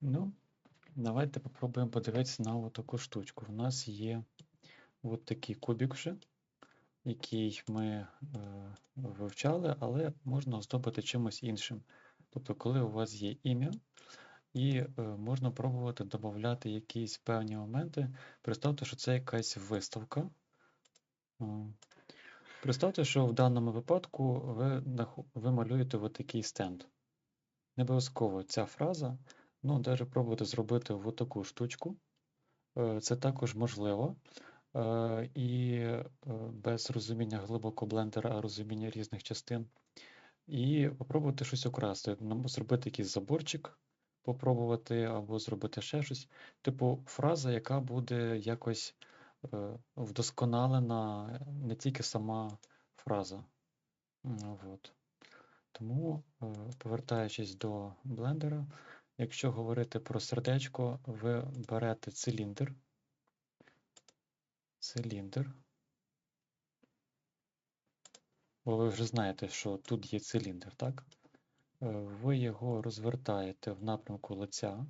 Ну, давайте попробуємо подивитися на таку штучку. У нас є от такий кубик вже, який ми е, вивчали, але можна оздобити чимось іншим. Тобто, коли у вас є ім'я, і е, можна пробувати додати якісь певні моменти. Представте, що це якась виставка. Е, Представте, що в даному випадку ви, ви малюєте такий стенд. Не обов'язково ця фраза, ну, навіть пробувати зробити от таку штучку. Це також можливо. І е, без розуміння глибоко блендера, а розуміння різних частин. І попробувати щось украсти. Зробити якийсь заборчик, попробувати, або зробити ще щось. Типу, фраза, яка буде якось вдосконалена, не тільки сама фраза. От. Тому, повертаючись до блендера, якщо говорити про сердечко, ви берете циліндр. Циліндр. Бо ви вже знаєте, що тут є циліндр, так? Е, Ви його розвертаєте в напрямку лиця.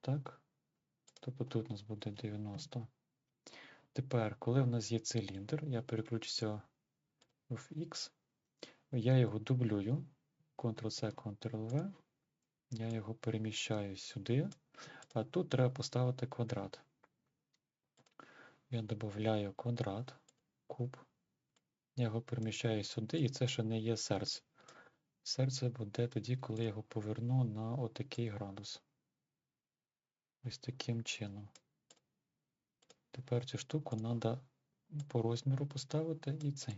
Так. Тобто тут у нас буде 90. Тепер, коли в нас є циліндр, я переключуся в X, я його дублюю, Ctrl-C, Ctrl-V, я його переміщаю сюди, а тут треба поставити квадрат. Я додаю квадрат, куб, я його переміщаю сюди, і це ще не є серце. Серце буде тоді, коли я його поверну на отакий градус. Ось таким чином. Тепер цю штуку треба по розміру поставити і цей.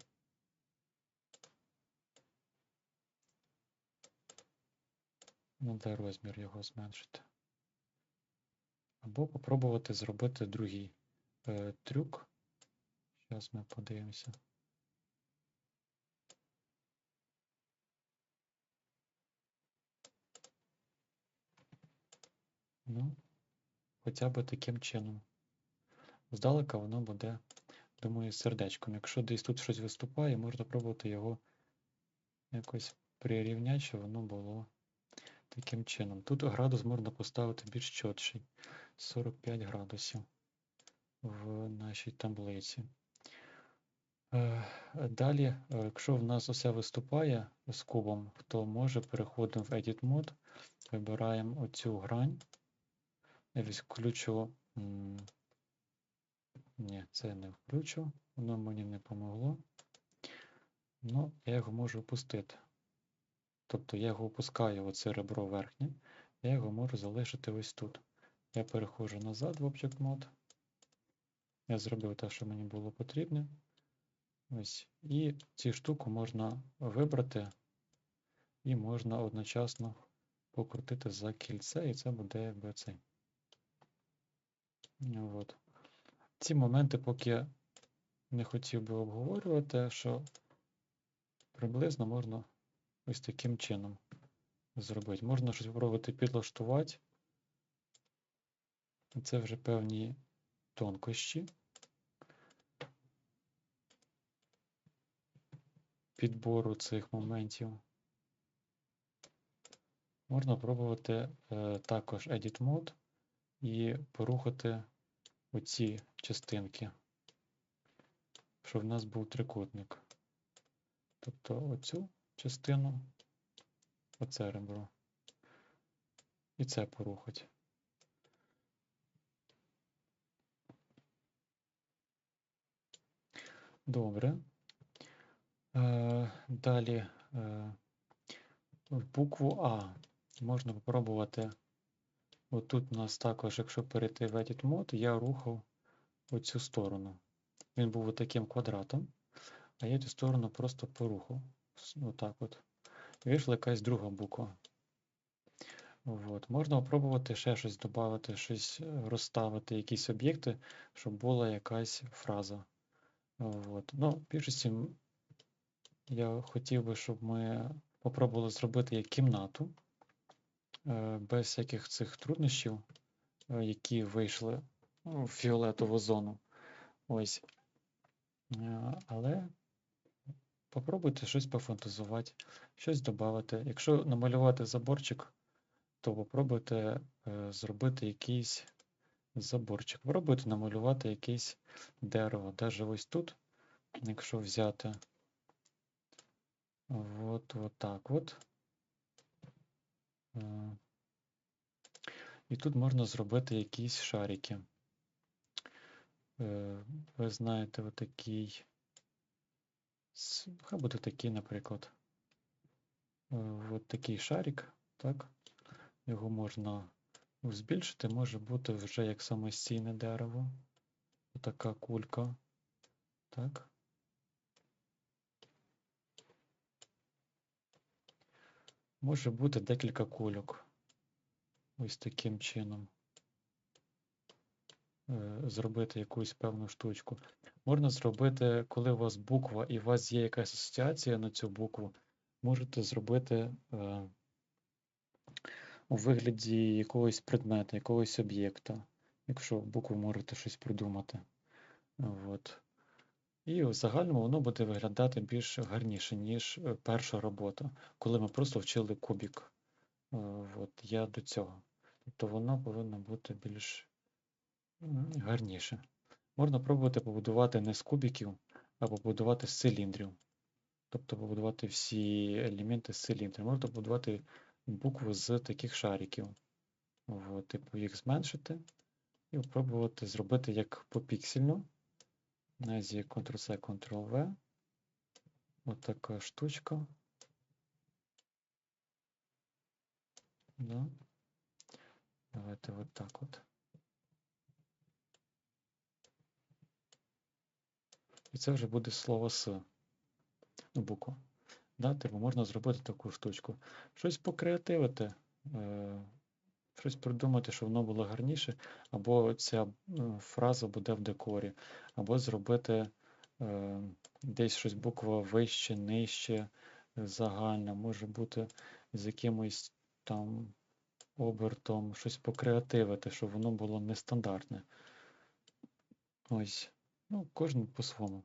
Треба розмір його зменшити. Або попробувати зробити другий е, трюк. Зараз ми подивимося. Ну, хоча б таким чином. Здалека воно буде, думаю, сердечком. Якщо десь тут щось виступає, можна пробувати його якось прирівняти, щоб воно було таким чином. Тут градус можна поставити більш чітший. 45 градусів в нашій таблиці. Е, Далі, е, якщо в нас усе виступає з кубом, то може переходимо в Edit Mode, вибираємо оцю грань. Я включу. Ні, це не включу, воно мені не помогло. Ну, я його можу опустити. Тобто я його опускаю оце ребро верхнє, я його можу залишити ось тут. Я переходжу назад в Object Mode. Я зробив те, що мені було потрібно. Ось. І цю штуку можна вибрати, і можна одночасно покрутити за кільце, і це буде якби цей. От. Ці моменти поки не хотів би обговорювати, що приблизно можна ось таким чином зробити. Можна щось спробувати підлаштувати. Це вже певні тонкощі. Підбору цих моментів. Можна пробувати е, також Edit Mode і порухати оці частинки, щоб в нас був трикутник. Тобто оцю частину, оце ребро. І це порухать. Добре. Е, Далі е, букву А можна попробувати. Отут у нас також, якщо перейти в Edit Mode, я рухав у цю сторону. Він був таким квадратом, а я цю сторону просто порухав. Отак от. Вийшла якась друга буква. От. Можна спробувати ще щось додати, щось е, розставити, якісь об'єкти, щоб була якась фраза. От. Ну, в більшості я хотів би, щоб ми попробували зробити як кімнату, е, без всяких цих труднощів, е, які вийшли в фіолетову зону. Ось. Але попробуйте щось пофантазувати, щось додати. Якщо намалювати заборчик, то попробуйте е, зробити якийсь заборчик. Попробуйте намалювати якесь дерево. Даже ось тут, якщо взяти от, от так от. Е, І тут можна зробити якісь шарики. Е, Ви знаєте, отакий. Хай буде такий, наприклад. Е, От такий шарик, так? Його можна збільшити, може бути вже як самостійне дерево. Така кулька. Так. Може бути декілька кульок. Ось таким чином. Е, Зробити якусь певну штучку. Можна зробити, коли у вас буква і у вас є якась асоціація на цю букву, можете зробити е, у вигляді якогось предмета, якогось об'єкта, якщо букву можете щось придумати. От. І в загальному воно буде виглядати більш гарніше, ніж е, перша робота, коли ми просто вчили кубік. От, я до цього. Тобто воно повинно бути більш гарніше. Можна пробувати побудувати не з кубіків, а побудувати з циліндрів. Тобто побудувати всі елементи з циліндрів. Можна побудувати букву з таких шариків. От, типу їх зменшити і спробувати зробити як попіксельно. Назі Ctrl-C, Ctrl-V. Ось така штучка. Да. Давайте от так от. І це вже буде слово С. Ну, буква. Да, типу можна зробити таку штучку. Щось покреативити, е, щось придумати, щоб воно було гарніше, або ця е, фраза буде в декорі, або зробити е, десь щось буква вище, нижче, загальна, може бути з якимось там обертом, щось покреативити, щоб воно було нестандартне. Ось, ну, кожен по-своєму.